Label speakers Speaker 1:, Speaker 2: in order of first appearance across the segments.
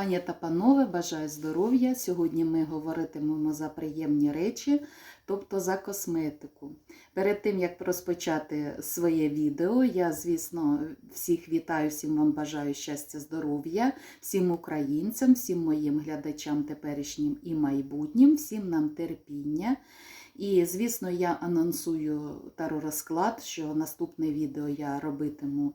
Speaker 1: Пані та панове, бажаю здоров'я. Сьогодні ми говоритимемо за приємні речі, тобто за косметику. Перед тим як розпочати своє відео, я, звісно, всіх вітаю, всім вам бажаю щастя, здоров'я, всім українцям, всім моїм глядачам теперішнім і майбутнім, всім нам терпіння. І, звісно, я анонсую таро-розклад, що наступне відео я робитиму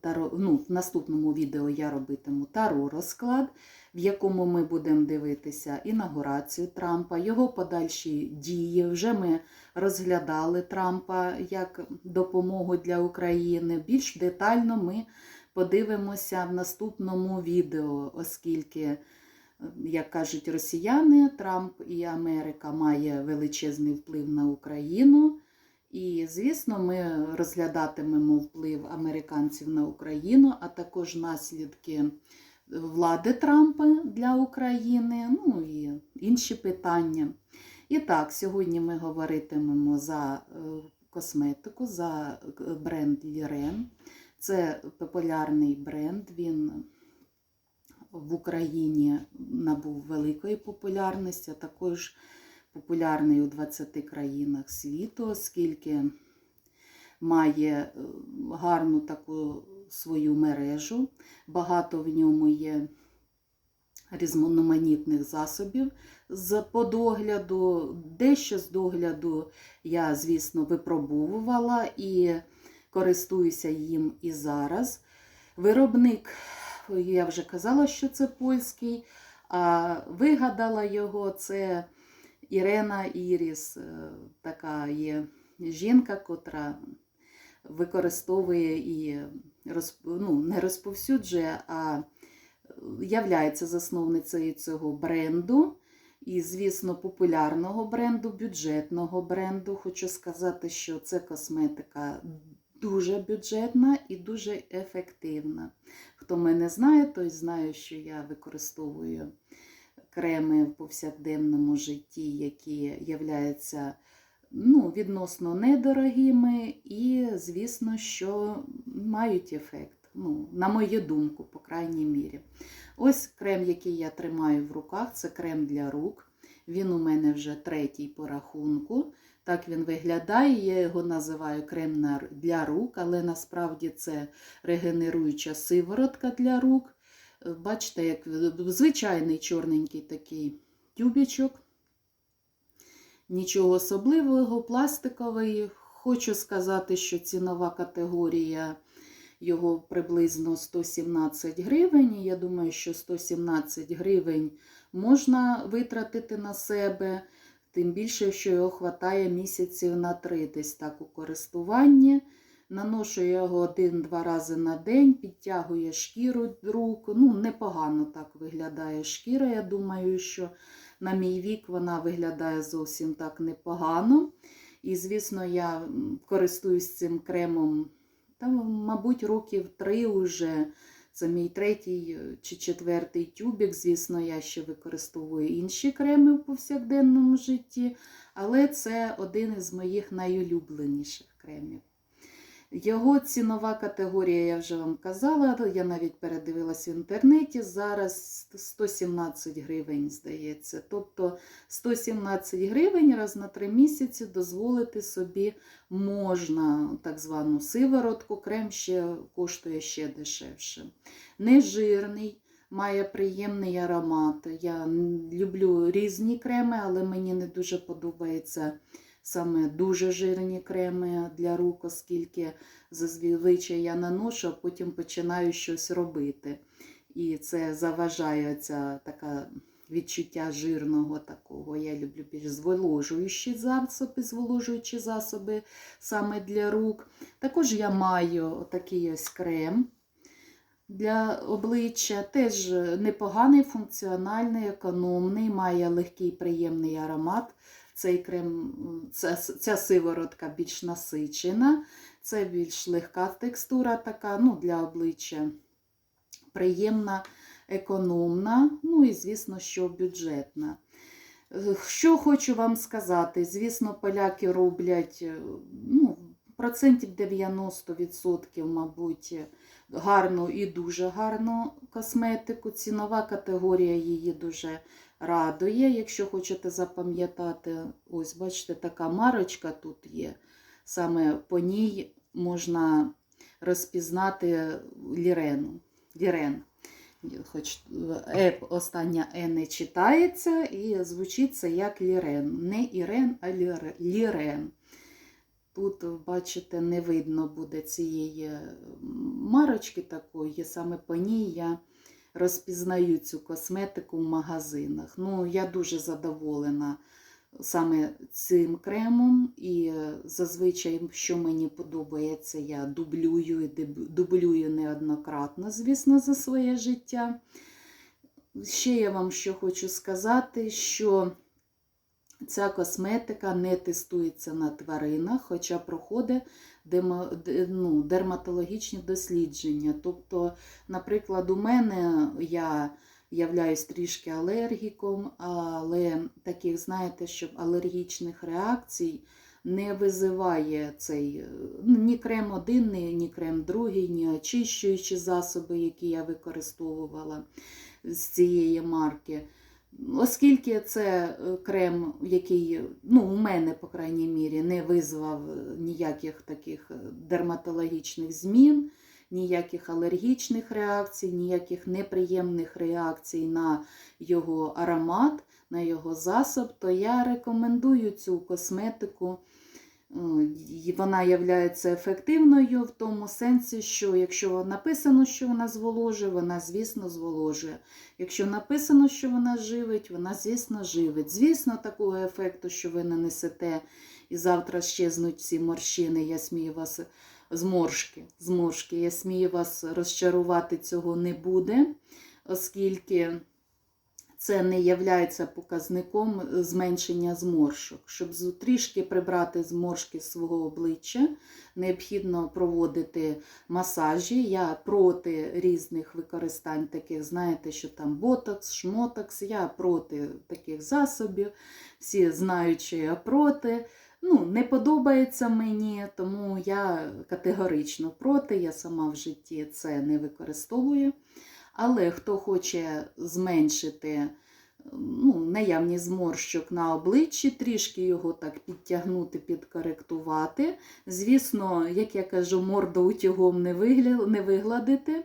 Speaker 1: таро, ну, в наступному відео я робитиму таро розклад, в якому ми будемо дивитися інаугурацію Трампа, його подальші дії. Вже ми розглядали Трампа як допомогу для України. Більш детально ми подивимося в наступному відео, оскільки. Як кажуть росіяни, Трамп і Америка має величезний вплив на Україну. І, звісно, ми розглядатимемо вплив американців на Україну, а також наслідки влади Трампа для України, ну і інші питання. І так, сьогодні ми говоритимемо за е, косметику, за бренд Лірен. Це популярний бренд. Він в Україні набув великої популярності, а також популярний у 20 країнах світу, оскільки має е, гарну таку свою мережу. Багато в ньому є різноманітних засобів з подогляду. Дещо з догляду я, звісно, випробовувала і користуюся їм і зараз. Виробник, я вже казала, що це польський, а вигадала його це. Ірена Іріс, е, така є жінка, котра використовує і ну, не розповсюджує, а являється засновницею цього бренду. І, звісно, популярного бренду, бюджетного бренду. Хочу сказати, що це косметика дуже бюджетна і дуже ефективна. Хто мене знає, той знає, що я використовую креми в повсякденному житті, які являються ну, відносно недорогими, і, звісно, що мають ефект. Ну, На мою думку, по крайній мірі. Ось крем, який я тримаю в руках, це крем для рук. Він у мене вже третій по рахунку. Так він виглядає, я його називаю крем для рук, але насправді це регенеруюча сиворотка для рук. Бачите, як звичайний чорненький такий тюбічок. Нічого особливого, пластиковий. Хочу сказати, що цінова категорія його приблизно 117 гривень. Я думаю, що 117 гривень можна витратити на себе, тим більше, що його вистачає місяців на три десь так у користуванні. Наношу його один-два рази на день, підтягує шкіру рук. Ну, непогано так виглядає шкіра. Я думаю, що на мій вік вона виглядає зовсім так непогано. І, звісно, я користуюсь цим кремом, там, мабуть, років три вже. Це мій третій чи четвертий тюбік. Звісно, я ще використовую інші креми в повсякденному житті, але це один із моїх найулюбленіших кремів. Його цінова категорія, я вже вам казала, я навіть передивилась в інтернеті. Зараз 117 гривень, здається. Тобто 117 гривень раз на 3 місяці дозволити собі можна так звану сиворотку, крем ще коштує ще дешевше. Нежирний, має приємний аромат. Я люблю різні креми, але мені не дуже подобається саме дуже жирні креми для рук, оскільки зазвичай я наношу, а потім починаю щось робити. І це заважає ця така відчуття жирного такого. Я люблю більш зволожуючі засоби, зволожуючі засоби саме для рук. Також я маю такий ось крем. Для обличчя теж непоганий, функціональний, економний, має легкий приємний аромат. Цей крем, ця, ця сиворотка більш насичена, це більш легка текстура така, ну, для обличчя приємна, економна, ну і, звісно, що бюджетна. Що хочу вам сказати, звісно, поляки роблять ну, процентів 90%, мабуть, гарну і дуже гарну косметику. Цінова категорія її дуже радує. Якщо хочете запам'ятати, ось бачите, така марочка тут є. Саме по ній можна розпізнати лірену. Лірен. Хоч е, остання е не читається і звучить це як лірен. Не Ірен, а лірен. Тут, бачите, не видно буде цієї марочки такої, саме по ній я розпізнаю цю косметику в магазинах. Ну, я дуже задоволена саме цим кремом, і е, зазвичай, що мені подобається, я дублюю і дублюю неоднократно, звісно, за своє життя. Ще я вам що хочу сказати, що ця косметика не тестується на тваринах, хоча проходить ну, дерматологічні дослідження. Тобто, наприклад, у мене я являюсь трішки алергіком, але таких, знаєте, щоб алергічних реакцій не визиває цей ну, ні крем один, ні крем другий, ні очищуючі засоби, які я використовувала з цієї марки. Оскільки це е, крем, який ну, у мене, по крайній мірі, не визвав ніяких таких е, дерматологічних змін, ніяких алергічних реакцій, ніяких неприємних реакцій на його аромат, на його засоб, то я рекомендую цю косметику. Е, Вона є ефективною в тому сенсі, що якщо написано, що вона зволожує, вона, звісно, зволожує. Якщо написано, що вона живить, вона, звісно, живить. Звісно, такого ефекту, що ви нанесете і завтра щезнуть всі морщини, я смію вас зморшки, зморшки, я смію вас розчарувати, цього не буде, оскільки це не є показником зменшення зморшок. Щоб трішки прибрати зморшки з свого обличчя, необхідно проводити масажі. Я проти різних використань таких, знаєте, що там ботокс, шмотокс. Я проти таких засобів. Всі знають, що я проти. Ну, не подобається мені, тому я категорично проти. Я сама в житті це не використовую. Але хто хоче зменшити ну, наявність зморщок на обличчі, трішки його так підтягнути, підкоректувати. Звісно, як я кажу, морду утюгом не, вигля... не вигладити,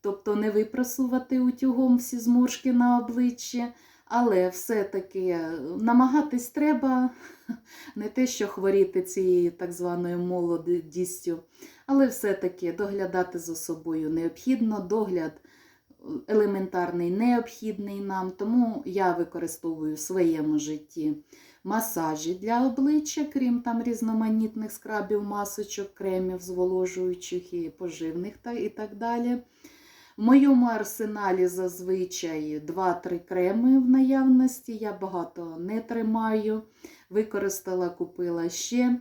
Speaker 1: тобто не випрасувати утюгом всі зморшки на обличчі. Але все-таки намагатись треба не те, що хворіти цією так званою молодістю, але все-таки доглядати за собою необхідно. Догляд елементарний необхідний нам, тому я використовую в своєму житті масажі для обличчя, крім там різноманітних скрабів, масочок, кремів, зволожуючих і поживних та і так далі. В моєму арсеналі зазвичай 2-3 креми в наявності. Я багато не тримаю. Використала, купила ще.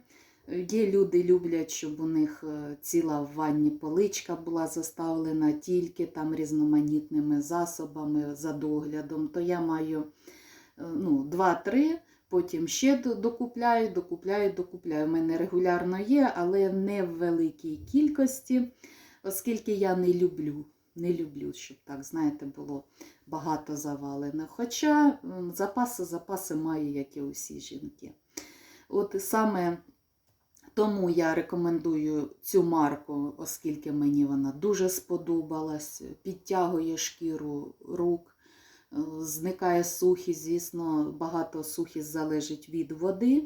Speaker 1: Є люди люблять, щоб у них е, ціла в ванні поличка була заставлена тільки там різноманітними засобами за доглядом. То я маю е, ну, 2-3, потім ще докупляю, докупляю, докупляю. У мене регулярно є, але не в великій кількості, оскільки я не люблю. Не люблю, щоб так, знаєте, було багато завалено. Хоча запаси, запаси маю, як і усі жінки. От саме тому я рекомендую цю марку, оскільки мені вона дуже сподобалась, підтягує шкіру рук, е, зникає сухість, звісно, багато сухість залежить від води,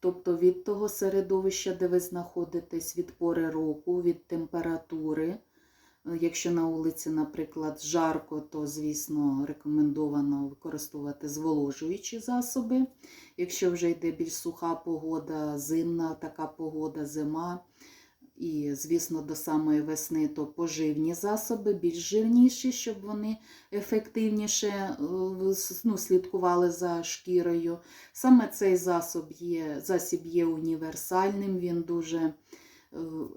Speaker 1: тобто від того середовища, де ви знаходитесь, від пори року, від температури. Е, Якщо на вулиці, наприклад, жарко, то, звісно, рекомендовано використовувати зволожуючі засоби. Якщо вже йде більш суха погода, зимна така погода, зима, і, звісно, до самої весни, то поживні засоби, більш жирніші, щоб вони ефективніше е, ну, слідкували за шкірою. Саме цей засоб є, засіб є універсальним, він дуже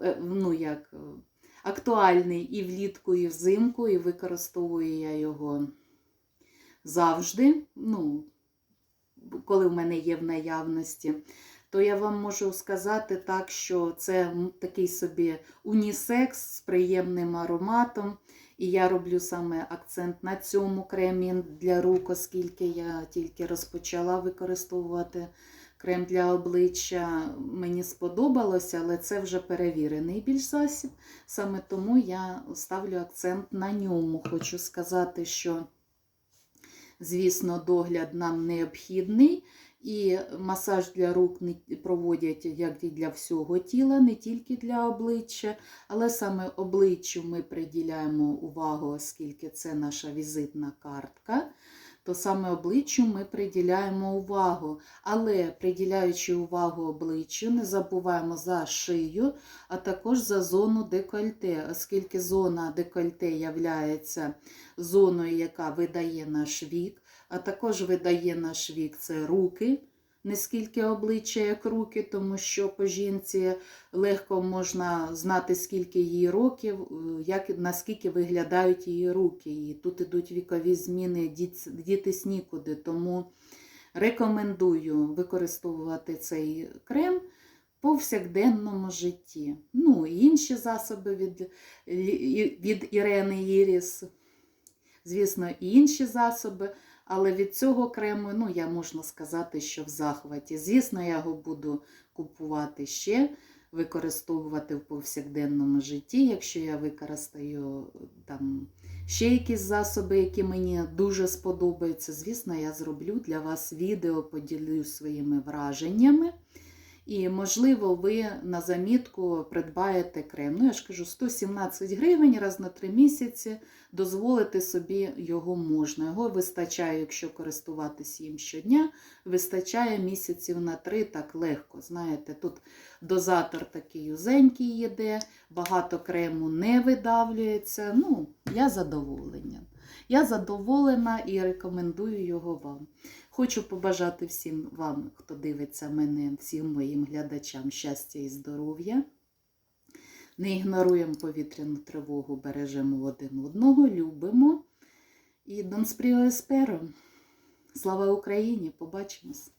Speaker 1: е, ну, як, актуальний і влітку, і взимку, і використовую я його завжди. Ну, коли в мене є в наявності. то я вам можу сказати так, що це такий собі унісекс з приємним ароматом. І я роблю саме акцент на цьому кремі для рук, оскільки я тільки розпочала використовувати крем для обличчя. Мені сподобалося, але це вже перевірений більш засіб. Саме тому я ставлю акцент на ньому. Хочу сказати, що, звісно, догляд нам необхідний. І масаж для рук проводять як і для всього тіла, не тільки для обличчя, але саме обличчю ми приділяємо увагу, оскільки це наша візитна картка, то саме обличчю ми приділяємо увагу. Але приділяючи увагу обличчю, не забуваємо за шию, а також за зону декольте, оскільки зона декольте являється зоною, яка видає наш вік, а також видає наш вік це руки. Не скільки обличчя, як руки, тому що по жінці легко можна знати, скільки її років, е, як, наскільки виглядають її руки. І тут ідуть вікові зміни, дітись нікуди. Тому рекомендую використовувати цей крем повсякденному житті. Ну, інші засоби від, від Ірени Іріс, звісно, і інші засоби. Але від цього крему, ну, я можна сказати, що в захваті. Звісно, я його буду купувати ще, використовувати в повсякденному житті, якщо я використаю там ще якісь засоби, які мені дуже сподобаються. Звісно, я зроблю для вас відео, поділюсь своїми враженнями. І, можливо, ви на замітку придбаєте крем. Ну, я ж кажу, 117 гривень раз на 3 місяці. Дозволити собі його можна. Його вистачає, якщо користуватись їм щодня, вистачає місяців на 3 так легко. Знаєте, тут дозатор такий узенький їде, багато крему не видавлюється. Ну, я задоволена. Я задоволена і рекомендую його вам. Хочу побажати всім вам, хто дивиться мене, всім моїм глядачам щастя і здоров'я. Не ігноруємо повітряну тривогу, бережемо один одного, любимо. І Донспріо Есперо. Слава Україні! Побачимось!